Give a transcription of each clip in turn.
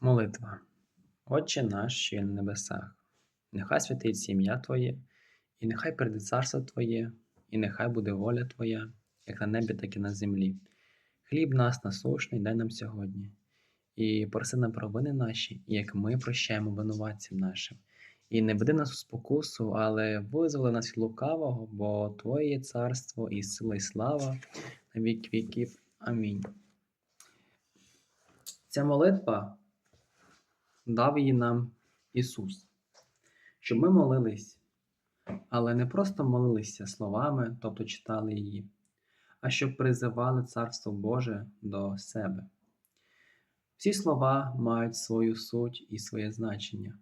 Молитва. Отче наш, що є на небесах, нехай святиться ім'я Твоє, і нехай прийде царство Твоє, і нехай буде воля Твоя, як на небі, так і на землі. Хліб нас насушний дай нам сьогодні, і проси нам провини наші, як ми прощаємо винуватцям нашим. І не веди нас у спокусу, але визволи нас від лукавого, бо Твоє є царство і сила, і слава на вік віків. Амінь. Ця молитва дав її нам Ісус, щоб ми молились, але не просто молилися словами, тобто читали її, а щоб призивали Царство Боже до себе. Всі слова мають свою суть і своє значення.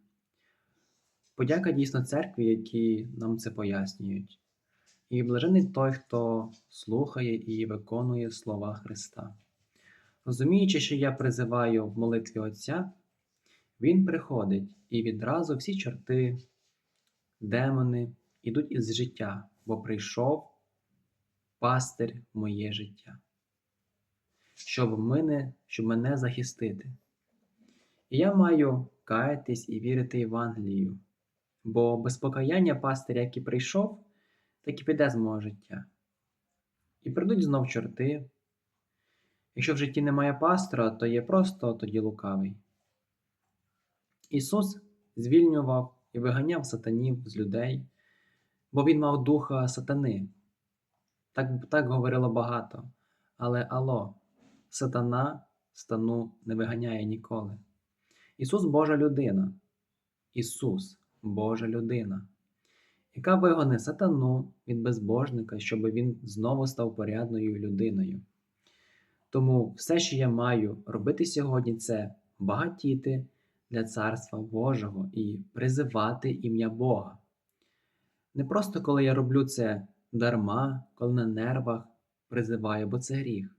Подяка дійсно церкві, які нам це пояснюють. І блажений той, хто слухає і виконує слова Христа. Розуміючи, що я призиваю в молитві Отця, Він приходить і відразу всі чорти, демони йдуть із життя, бо прийшов пастир в моє життя, щоб, мене, щоб мене захистити. І я маю каятись і вірити Євангелію, бо без покаяння пастиря, який прийшов, так і піде з мого життя. І прийдуть знов чорти. Якщо в житті немає пастора, то є просто тоді лукавий. Ісус звільнював і виганяв сатанів з людей, бо Він мав духа сатани. Так, так говорило багато. Але ало, сатана стану не виганяє ніколи. Ісус Божа людина. Ісус Божа людина, яка вигоне сатану від безбожника, щоб він знову став порядною людиною. Тому все, що я маю робити сьогодні, це багатіти для Царства Божого і призивати ім'я Бога. Не просто коли я роблю це дарма, коли на нервах призиваю, бо це гріх,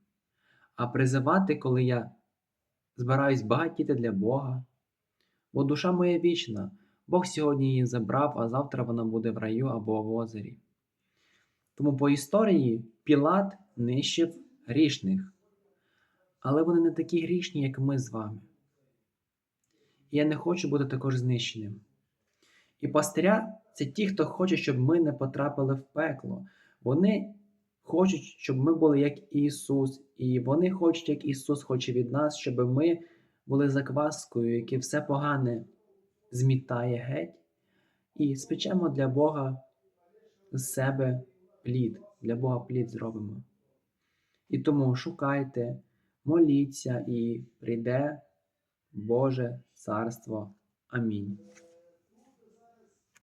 а призивати, коли я збираюсь багатіти для Бога, бо душа моя вічна, Бог сьогодні її забрав, а завтра вона буде в раю або в озері. Тому по історії Пілат нищив грішних але вони не такі грішні, як ми з вами. Я не хочу бути також знищеним. І пастиря це ті, хто хоче, щоб ми не потрапили в пекло. Вони хочуть, щоб ми були як Ісус, і вони хочуть, як Ісус хоче від нас, щоб ми були закваскою, яке все погане змітає геть, і спечемо для Бога з себе плід, для Бога плід зробимо. І тому шукайте моліться і прийде Боже Царство. Амінь.